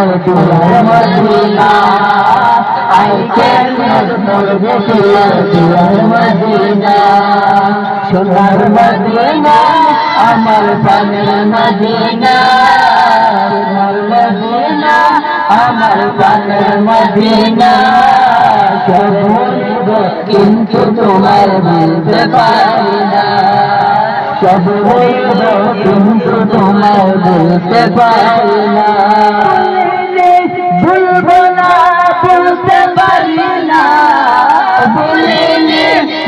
Medina your Madina সোনার মদিনা আমার মদিনা কিন্তু তোমার বলতে পারি না কিন্তু তোমার বলতে পারি না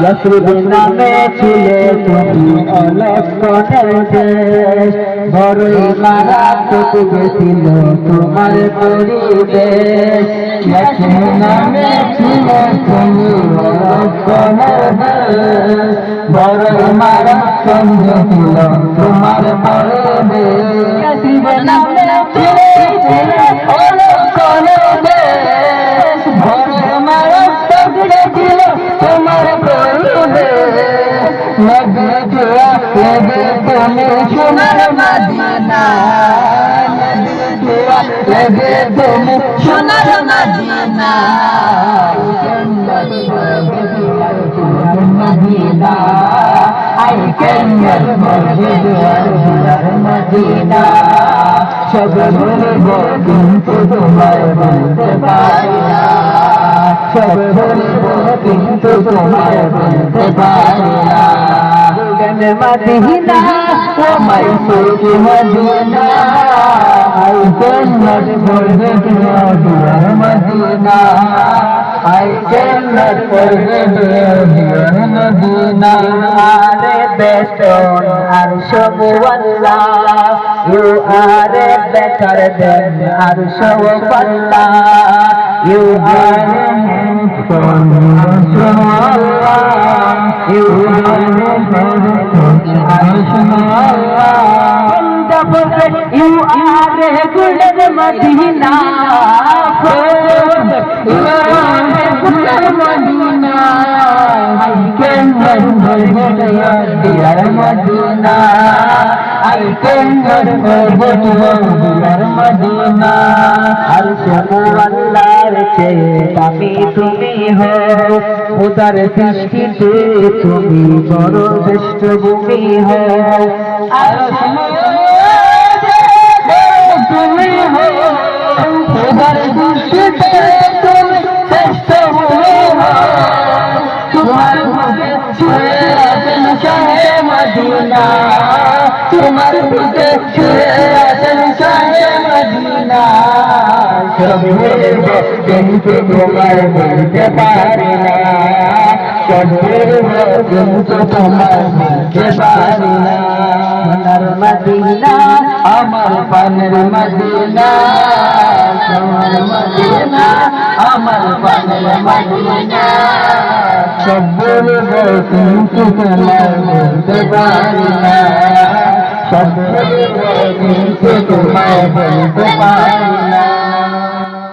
ইয়াসরিব নামে ছিলে তুমি গেছিল তোমার পরিবেশ। ইয়াসরিব নামে ছিলে তোমার পরিবেশ। ছিলে জোয়া তুমি সোনার মাদিনা। নদী তুমি সোনার মাদিনা? মদিনা আই কেন্দ্র মদিনা? সব বলব, কিন্তু তোমার বলতে পারি না। সব বলব, কিন্তু তোমার বলতে পারি না। গানে মাদিনা আমার সুখী মদিনা। আই বলবে তোমার দুয়ার মদিনা। আই কেন্দ্র বলবে দুয়ার মদিনা। আরে বেস্টন আর Allah. You are better than R Allah. You are You are a good Madina. You Madina. I can forget your dear Madina. I can forget your dear Madina. আর শোনো আল্লাহর চেয়ে দামি তুমি হও উদার দৃষ্টিতে তুমি বড় শ্রেষ্ঠ ভূমি হও আর তোমার বুকে ছুঁয়ে আছেন শাহে মদিনা। সব বলব কিন্তু তোমার বলতে পারি না। সব বলব কিন্তু তোমার বলতে পারি না। সোনার মদিনা, আমার পানের মদিনা। সব কিন্তু তোমার বলতে পারি না। سان तुम्हें واري کي